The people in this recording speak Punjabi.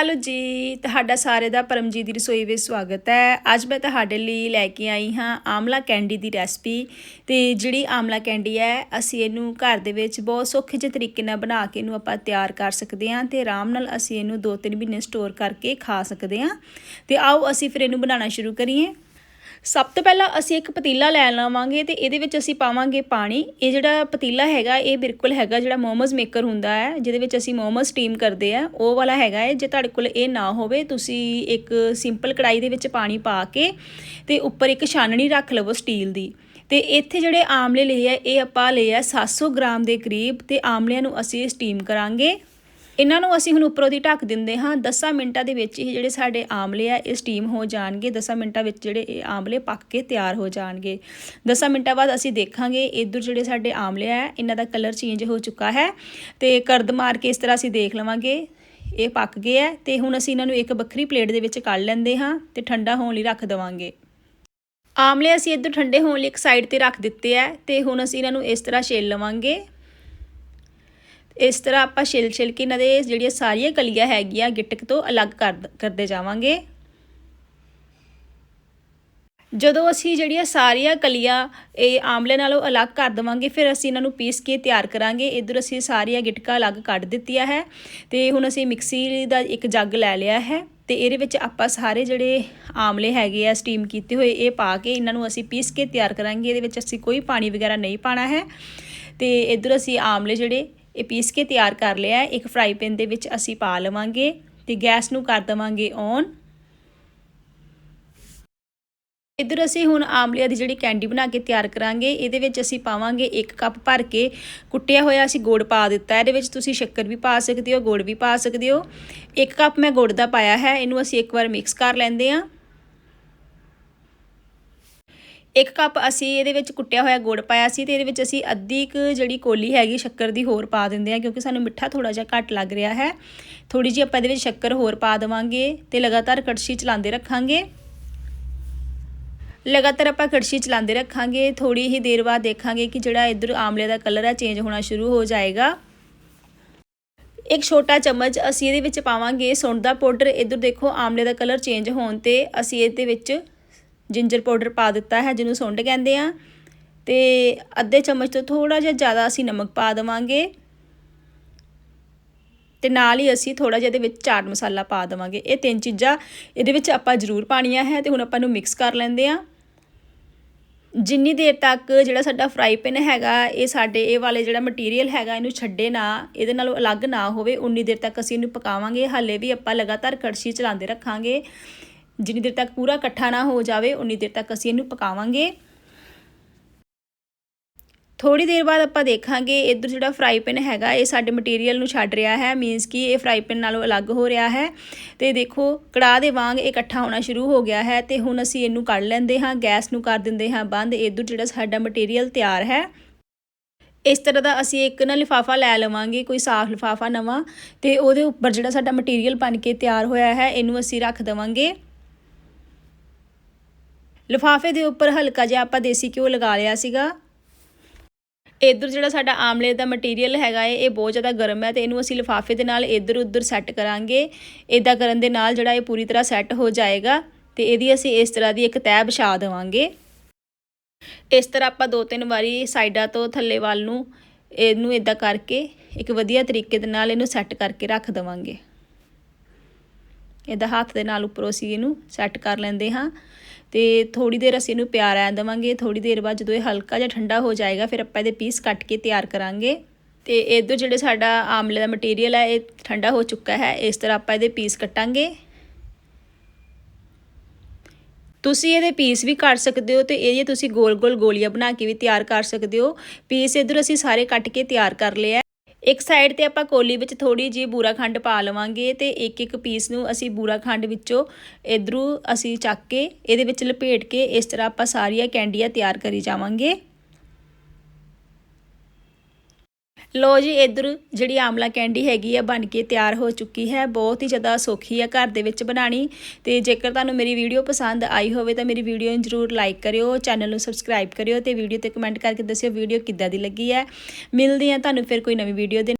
ਹੈਲੋ ਜੀ, ਤੁਹਾਡਾ ਸਾਰੇ ਦਾ ਪਰਮਜੀਤ ਦੀ ਰਸੋਈ ਵਿੱਚ ਸਵਾਗਤ ਹੈ। ਅੱਜ ਮੈਂ ਤੁਹਾਡੇ ਲਈ ਲੈ ਕੇ ਆਈ ਹਾਂ ਆਮਲਾ ਕੈਂਡੀ ਦੀ ਰੈਸਪੀ ਤੇ ਜਿਹੜੀ ਆਮਲਾ ਕੈਂਡੀ ਹੈ, ਅਸੀਂ ਇਹਨੂੰ ਘਰ ਦੇ ਵਿੱਚ ਬਹੁਤ ਸੌਖੇ ਜਿਹੇ ਤਰੀਕੇ ਨਾਲ ਬਣਾ ਕੇ ਇਹਨੂੰ ਆਪਾਂ ਤਿਆਰ ਕਰ ਸਕਦੇ ਹਾਂ ਤੇ ਆਰਾਮ ਨਾਲ ਅਸੀਂ ਇਹਨੂੰ 2-3 ਮਹੀਨੇ ਸਟੋਰ ਕਰਕੇ ਖਾ ਸਕਦੇ ਹਾਂ। ਤੇ ਆਓ ਅਸੀਂ ਫਿਰ ਇਹਨੂੰ ਬਣਾਉਣਾ ਸ਼ੁਰੂ ਕਰੀਏ। ਸਭ ਤੋਂ ਪਹਿਲਾਂ ਅਸੀਂ ਇੱਕ ਪਤੀਲਾ ਲੈ ਲਵਾਂਗੇ ਤੇ ਇਹਦੇ ਵਿੱਚ ਅਸੀਂ ਪਾਵਾਂਗੇ ਪਾਣੀ। ਇਹ ਜਿਹੜਾ ਪਤੀਲਾ ਹੈਗਾ, ਇਹ ਬਿਲਕੁਲ ਹੈਗਾ ਜਿਹੜਾ ਮੋਮੋਜ਼ ਮੇਕਰ ਹੁੰਦਾ ਹੈ, ਜਿਹਦੇ ਵਿੱਚ ਅਸੀਂ ਮੋਮੋਜ਼ ਸਟੀਮ ਕਰਦੇ ਆ ਉਹ ਵਾਲਾ ਹੈਗਾ ਹੈ, ਜੇ ਤੁਹਾਡੇ ਕੋਲ ਇਹ ਨਾ ਹੋਵੇ, ਤੁਸੀਂ ਇੱਕ ਸਿੰਪਲ ਕੜਾਈ ਦੇ ਵਿੱਚ ਪਾਣੀ ਪਾ ਕੇ ਤੇ ਉੱਪਰ ਇੱਕ ਛਾਨਣੀ ਰੱਖ ਲਵੋ ਸਟੀਲ ਦੀ। ਤੇ ਇੱਥੇ ਜਿਹੜੇ ਆਮਲੇ ਲਏ ਆ, ਇਹ ਆਪਾਂ ਲਏ ਆ 700 ਗ੍ਰਾਮ ਦੇ ਕਰੀਬ ਤੇ ਆਮਲਿਆਂ ਨੂੰ ਅਸੀਂ ਸਟੀਮ ਕਰਾਂਗੇ। ਇਹਨਾਂ ਨੂੰ ਅਸੀਂ ਹੁਣ ਉੱਪਰੋਂ ਦੀ ਢੱਕ ਦਿੰਦੇ ਹਾਂ। 10 ਮਿੰਟਾਂ ਦੇ ਵਿੱਚ ਇਹ ਜਿਹੜੇ ਸਾਡੇ ਆਮਲੇ ਆ, ਇਹ ਸਟੀਮ ਹੋ ਜਾਣਗੇ। 10 ਮਿੰਟਾਂ ਵਿੱਚ ਜਿਹੜੇ ਇਹ ਆਮਲੇ ਪੱਕ ਕੇ ਤਿਆਰ ਹੋ ਜਾਣਗੇ। 10 ਮਿੰਟਾਂ ਬਾਅਦ ਅਸੀਂ ਦੇਖਾਂਗੇ ਇਧਰ ਜਿਹੜੇ ਸਾਡੇ ਆਮਲੇ ਆ, ਇਹਨਾਂ ਦਾ ਕਲਰ ਚੇਂਜ ਹੋ ਚੁੱਕਾ ਹੈ ਤੇ ਕਰਦ ਮਾਰ ਕੇ ਇਸ ਤਰ੍ਹਾਂ ਅਸੀਂ ਦੇਖ ਲਵਾਂਗੇ। ਇਹ ਪੱਕ ਗਏ ਹੈ ਤੇ ਹੁਣ ਅਸੀਂ ਇਹਨਾਂ ਨੂੰ ਇੱਕ ਵੱਖਰੀ ਪਲੇਟ ਦੇ ਵਿੱਚ ਕੱਢ ਲੈਂਦੇ ਹਾਂ ਤੇ ਠੰਡਾ ਹੋਣ ਲਈ ਰੱਖ ਦੇਵਾਂਗੇ। ਆਮਲੇ ਅਸੀਂ ਇੱਧਰ ਠੰਡੇ ਹੋਣ ਲਈ ਇੱਕ ਸਾਈਡ ਤੇ ਰੱਖ ਦਿੱਤੇ ਆ ਤੇ ਹੁਣ ਅਸੀਂ ਇਹਨਾਂ ਨੂੰ ਇਸ ਤਰ੍ਹਾਂ ਛੇਲ ਲਵਾਂਗੇ। ਇਸ ਤਰ੍ਹਾਂ ਆਪਾਂ ਛਿਲ ਛਿਲ ਕੇ ਇਹਨਾਂ ਦੇ ਜਿਹੜੀਆਂ ਸਾਰੀਆਂ ਕਲੀਆਂ ਹੈਗੀਆਂ ਗਿਟਕ ਤੋਂ ਅਲੱਗ ਕਰ ਕਰਦੇ ਜਾਵਾਂਗੇ। ਜਦੋਂ ਅਸੀਂ ਜਿਹੜੀਆਂ ਸਾਰੀਆਂ ਕਲੀਆਂ ਇਹ ਆਮਲੇ ਨਾਲੋਂ ਅਲੱਗ ਕਰ ਦਵਾਂਗੇ, ਫਿਰ ਅਸੀਂ ਇਹਨਾਂ ਨੂੰ ਪੀਸ ਕੇ ਤਿਆਰ ਕਰਾਂਗੇ। ਇਧਰ ਅਸੀਂ ਸਾਰੀਆਂ ਗਿਟਕਾਂ ਅਲੱਗ ਕੱਢ ਦਿੱਤੀਆਂ ਹੈ ਤੇ ਹੁਣ ਅਸੀਂ ਮਿਕਸੀ ਦਾ ਇੱਕ ਜੱਗ ਲੈ ਲਿਆ ਹੈ ਤੇ ਇਹਦੇ ਵਿੱਚ ਆਪਾਂ ਸਾਰੇ ਜਿਹੜੇ ਆਮਲੇ ਹੈਗੇ ਆ, ਸਟੀਮ ਕੀਤੇ ਹੋਏ, ਇਹ ਪਾ ਕੇ ਇਹਨਾਂ ਨੂੰ ਅਸੀਂ ਪੀਸ ਕੇ ਤਿਆਰ ਕਰਾਂਗੇ। ਇਹਦੇ ਵਿੱਚ ਅਸੀਂ ਕੋਈ ਪਾਣੀ ਵਗੈਰਾ ਨਹੀਂ ਪਾਣਾ ਹੈ ਤੇ ਇਧਰ ਅਸੀਂ ਆਮਲੇ ਜਿਹੜੇ ਇਹ ਪੀਸ ਕੇ ਤਿਆਰ ਕਰ ਲਿਆ ਇੱਕ ਫਰਾਈ ਪੈਨ ਦੇ ਵਿੱਚ ਅਸੀਂ ਪਾ ਲਵਾਂਗੇ ਤੇ ਗੈਸ ਨੂੰ ਕਰ ਦਵਾਂਗੇ ਔਨ ਇਧਰ ਅਸੀਂ ਹੁਣ ਆਮਲਿਆਂ ਦੀ ਜਿਹੜੀ ਕੈਂਡੀ ਬਣਾ ਕੇ ਤਿਆਰ ਕਰਾਂਗੇ। ਇਹਦੇ ਵਿੱਚ ਅਸੀਂ ਪਾਵਾਂਗੇ 1 ਕੱਪ ਭਰ ਕੇ ਕੁੱਟਿਆ ਹੋਇਆ ਅਸੀਂ ਗੁੜ ਪਾ ਦਿੱਤਾ ਇਹਦੇ ਵਿੱਚ ਤੁਸੀਂ ਸ਼ੱਕਰ ਵੀ ਪਾ ਸਕਦੇ ਹੋ, ਗੁੜ ਵੀ ਪਾ ਸਕਦੇ ਹੋ। 1 ਕੱਪ ਮੈਂ ਗੁੜ ਦਾ ਪਾਇਆ ਹੈ। ਇਹਨੂੰ ਅਸੀਂ ਇੱਕ ਵਾਰ ਮਿਕਸ ਕਰ ਲੈਂਦੇ ਹਾਂ। ਇੱਕ ਕੱਪ ਅਸੀਂ ਇਹਦੇ ਵਿੱਚ ਕੁੱਟਿਆ ਹੋਇਆ ਗੁੜ ਪਾਇਆ ਸੀ ਤੇ ਇਹਦੇ ਵਿੱਚ ਅਸੀਂ ਅੱਧੀ ਕੁ ਜਿਹੜੀ ਕੋਲੀ ਹੈਗੀ ਸ਼ੱਕਰ ਦੀ ਹੋਰ ਪਾ ਦਿੰਦੇ ਆ ਕਿਉਂਕਿ ਸਾਨੂੰ ਮਿੱਠਾ ਥੋੜਾ ਜਿਹਾ ਘੱਟ ਲੱਗ ਰਿਹਾ ਹੈ। ਥੋੜੀ ਜਿਹੀ ਆਪਾਂ ਇਹਦੇ ਵਿੱਚ ਸ਼ੱਕਰ ਹੋਰ ਪਾ ਦੇਵਾਂਗੇ ਤੇ ਲਗਾਤਾਰ ਕੜਛੀ ਚਲਾਉਂਦੇ ਰੱਖਾਂਗੇ। ਲਗਾਤਾਰ ਆਪਾਂ ਕੜਛੀ ਚਲਾਉਂਦੇ ਰੱਖਾਂਗੇ ਥੋੜੀ ਹੀ ਦੇਰ ਬਾਅਦ ਦੇਖਾਂਗੇ ਕਿ ਜਿਹੜਾ ਇਧਰ ਆਮਲੇ ਦਾ ਕਲਰ ਹੈ ਚੇਂਜ ਹੋਣਾ ਸ਼ੁਰੂ ਹੋ ਜਾਏਗਾ। ਇੱਕ ਛੋਟਾ ਚਮਚ ਅਸੀਂ ਇਹਦੇ ਵਿੱਚ ਪਾਵਾਂਗੇ ਸੁੰਡ ਦਾ ਪਾਊਡਰ। ਇਧਰ ਦੇਖੋ ਆਮਲੇ ਦਾ ਕਲਰ ਚੇਂਜ ਹੋਣ ਤੇ ਅਸੀਂ ਇਹਦੇ ਵਿੱਚ ਜਿੰਜਰ ਪਾਊਡਰ ਪਾ ਦਿੱਤਾ ਹੈ, ਜਿਹਨੂੰ ਸੁੰਡ ਕਹਿੰਦੇ ਆ। ਤੇ ਅੱਧੇ ਚਮਚ ਤੋਂ ਥੋੜਾ ਜਿਹਾ ਜ਼ਿਆਦਾ ਅਸੀਂ ਨਮਕ ਪਾ ਦੇਵਾਂਗੇ। ਤੇ ਨਾਲ ਹੀ ਅਸੀਂ ਥੋੜਾ ਜਿਹਾ ਇਹਦੇ ਵਿੱਚ ਚਾਟ ਮਸਾਲਾ ਪਾ ਦੇਵਾਂਗੇ। ਇਹ ਤਿੰਨ ਚੀਜ਼ਾਂ ਇਹਦੇ ਵਿੱਚ ਆਪਾਂ ਜ਼ਰੂਰ ਪਾਣੀਆਂ ਹੈ ਤੇ ਹੁਣ ਆਪਾਂ ਨੂੰ ਮਿਕਸ ਕਰ ਲੈਂਦੇ ਆ ਜਿੰਨੀ ਦੇਰ ਤੱਕ ਜਿਹੜਾ ਸਾਡਾ ਫਰਾਈ ਪੈਨ ਹੈਗਾ, ਇਹ ਸਾਡੇ ਇਹ ਵਾਲੇ ਜਿਹੜਾ ਮਟੀਰੀਅਲ ਹੈਗਾ, ਇਹਨੂੰ ਛੱਡੇ ਨਾ, ਇਹਦੇ ਨਾਲੋਂ ਅਲੱਗ ਨਾ ਹੋਵੇ, ਉਨੀ ਦੇਰ ਤੱਕ ਅਸੀਂ ਇਹਨੂੰ ਪਕਾਵਾਂਗੇ। ਹਾਲੇ ਵੀ ਆਪਾਂ ਲਗਾਤਾਰ ਕੜਛੀ ਚਲਾਉਂਦੇ ਰੱਖਾਂਗੇ। ਜਿੰਨੀ ਦੇਰ ਤੱਕ ਪੂਰਾ ਇਕੱਠਾ ਨਾ ਹੋ ਜਾਵੇ, ਉਨੀ ਦੇਰ ਤੱਕ ਅਸੀਂ ਇਹਨੂੰ ਪਕਾਵਾਂਗੇ। ਥੋੜੀ ਦੇਰ ਬਾਅਦ ਆਪਾਂ ਦੇਖਾਂਗੇ ਇਧਰ ਜਿਹੜਾ ਫਰਾਈ ਪੈਨ ਹੈਗਾ, ਇਹ ਸਾਡੇ ਮਟੀਰੀਅਲ ਨੂੰ ਛੱਡ ਰਿਹਾ ਹੈ ਮੀਨਸ ਕਿ ਇਹ ਫਰਾਈ ਪੈਨ ਨਾਲੋਂ ਅਲੱਗ ਹੋ ਰਿਹਾ ਹੈ। ਤੇ ਦੇਖੋ, ਕੜਾਹ ਦੇ ਵਾਂਗ ਇਹ ਇਕੱਠਾ ਹੋਣਾ ਸ਼ੁਰੂ ਹੋ ਗਿਆ ਹੈ ਤੇ ਹੁਣ ਅਸੀਂ ਇਹਨੂੰ ਕੱਢ ਲੈਂਦੇ ਹਾਂ, ਗੈਸ ਨੂੰ ਕਰ ਦਿੰਦੇ ਹਾਂ ਬੰਦ, ਇਧਰ ਜਿਹੜਾ ਸਾਡਾ ਮਟੀਰੀਅਲ ਤਿਆਰ ਹੈ। ਇਸ ਤਰ੍ਹਾਂ ਦਾ ਅਸੀਂ ਇੱਕ ਨਾ ਲਿਫਾਫਾ ਲੈ ਲਵਾਂਗੇ, ਕੋਈ ਸਾਫ਼ ਲਿਫਾਫਾ ਨਵਾਂ, ਤੇ ਉਹਦੇ ਉੱਪਰ ਜਿਹੜਾ ਸਾਡਾ ਮਟੀਰੀਅਲ ਬਣ ਕੇ ਤਿਆਰ ਹੋਇਆ ਹੈ, ਇਹਨੂੰ ਅਸੀਂ ਰੱਖ ਦਵਾਂਗੇ। ਲਿਫਾਫੇ ਦੇ ਉੱਪਰ ਹਲਕਾ ਜਿਹਾ ਆਪਾਂ ਦੇਸੀ ਘਿਓ ਲਗਾ ਲਿਆ ਸੀਗਾ। ਇਧਰ ਜਿਹੜਾ ਸਾਡਾ ਆਮਲੇ ਦਾ ਮਟੀਰੀਅਲ ਹੈਗਾ ਏ, ਇਹ ਬਹੁਤ ਜ਼ਿਆਦਾ ਗਰਮ ਹੈ ਤੇ ਇਹਨੂੰ ਅਸੀਂ ਲਿਫਾਫੇ ਦੇ ਨਾਲ ਇਧਰ ਉਧਰ ਸੈੱਟ ਕਰਾਂਗੇ। ਇਦਾਂ ਕਰਨ ਦੇ ਨਾਲ ਜਿਹੜਾ ਇਹ ਪੂਰੀ ਤਰ੍ਹਾਂ ਸੈੱਟ ਹੋ ਜਾਏਗਾ ਤੇ ਇਹਦੀ ਅਸੀਂ ਇਸ ਤਰ੍ਹਾਂ ਦੀ ਇੱਕ ਤੈਅ ਵਿਛਾ ਦੇਵਾਂਗੇ। ਇਸ ਤਰ੍ਹਾਂ ਆਪਾਂ ਦੋ ਤਿੰਨ ਵਾਰੀ ਸਾਈਡਾਂ ਤੋਂ ਥੱਲੇ ਵੱਲ ਨੂੰ ਇਹਨੂੰ ਇਦਾਂ ਕਰਕੇ ਇੱਕ ਵਧੀਆ ਤਰੀਕੇ ਦੇ ਨਾਲ ਇਹਨੂੰ ਸੈੱਟ ਕਰਕੇ ਰੱਖ ਦੇਵਾਂਗੇ। ਇਹਦਾ ਹੱਥ ਦੇ ਨਾਲ ਉੱਪਰੋਂ ਅਸੀਂ ਇਹਨੂੰ ਸੈੱਟ ਕਰ ਲੈਂਦੇ ਹਾਂ ਤੇ ਥੋੜੀ ਦੇਰ ਅਸੀਂ ਇਹਨੂੰ ਪਿਆਰ ਰਹਿਣ ਦੇਵਾਂਗੇ। ਥੋੜੀ ਦੇਰ ਬਾਅਦ ਜਦੋਂ ਇਹ ਹਲਕਾ ਜਿਹਾ ਠੰਡਾ ਹੋ ਜਾਏਗਾ, ਫਿਰ ਆਪਾਂ ਇਹਦੇ ਪੀਸ ਕੱਟ ਕੇ ਤਿਆਰ ਕਰਾਂਗੇ। ਤੇ ਇਧਰ ਜਿਹੜਾ ਸਾਡਾ ਆਮਲੇ ਦਾ ਮਟੀਰੀਅਲ ਹੈ, ਇਹ ਠੰਡਾ ਹੋ ਚੁੱਕਾ ਹੈ। ਇਸ ਤਰ੍ਹਾਂ ਆਪਾਂ ਇਹਦੇ ਪੀਸ ਕੱਟਾਂਗੇ। ਤੁਸੀਂ ਇਹਦੇ ਪੀਸ ਵੀ ਕੱਟ ਸਕਦੇ ਹੋ ਤੇ ਇਹ ਜੇ ਤੁਸੀਂ ਗੋਲ-ਗੋਲ ਗੋਲੀਆਂ ਬਣਾ ਕੇ ਵੀ ਤਿਆਰ ਕਰ ਸਕਦੇ ਹੋ। ਪੀਸ ਇਧਰ ਅਸੀਂ ਸਾਰੇ ਕੱਟ ਕੇ ਤਿਆਰ ਕਰ ਲਿਆ ਇੱਕ ਸਾਈਡ ਤੇ ਆਪਾਂ ਕੋਲੀ ਵਿੱਚ ਥੋੜੀ ਜੀ ਬੂਰਾ ਖੰਡ ਪਾ ਲਵਾਂਗੇ ਤੇ ਇੱਕ ਇੱਕ ਪੀਸ ਨੂੰ ਅਸੀਂ ਬੂਰਾ ਖੰਡ ਵਿੱਚੋਂ ਇਧਰੋਂ ਅਸੀਂ ਚੱਕ ਕੇ ਇਹਦੇ ਵਿੱਚ ਲਪੇਟ ਕੇ ਇਸ ਤਰ੍ਹਾਂ ਆਪਾਂ ਸਾਰੀਆਂ ਕੈਂਡੀਆਂ ਤਿਆਰ ਕਰੀ ਜਾਵਾਂਗੇ। ਲੋ ਜੀ, ਇਧਰ ਜਿਹੜੀ ਆਮਲਾ ਕੈਂਡੀ ਹੈਗੀ ਆ, ਬਣ ਕੇ ਤਿਆਰ ਹੋ ਚੁੱਕੀ ਹੈ। ਬਹੁਤ ਹੀ ਜ਼ਿਆਦਾ ਸੌਖੀ ਹੈ ਘਰ ਦੇ ਵਿੱਚ ਬਣਾਣੀ ਤੇ ਜੇਕਰ ਤੁਹਾਨੂੰ ਮੇਰੀ ਵੀਡੀਓ ਪਸੰਦ ਆਈ ਹੋਵੇ, ਤਾਂ ਮੇਰੀ ਵੀਡੀਓ ਨੂੰ ਜਰੂਰ ਲਾਈਕ ਕਰਿਓ, ਚੈਨਲ ਨੂੰ ਸਬਸਕ੍ਰਾਈਬ ਕਰਿਓ ਤੇ ਵੀਡੀਓ ਤੇ ਕਮੈਂਟ ਕਰਕੇ ਦੱਸਿਓ ਵੀਡੀਓ ਕਿੱਦਾਂ ਦੀ ਲੱਗੀ ਹੈ। ਮਿਲਦੇ ਆ ਤੁਹਾਨੂੰ ਫਿਰ ਕੋਈ ਨਵੀਂ ਵੀਡੀਓ ਦੇ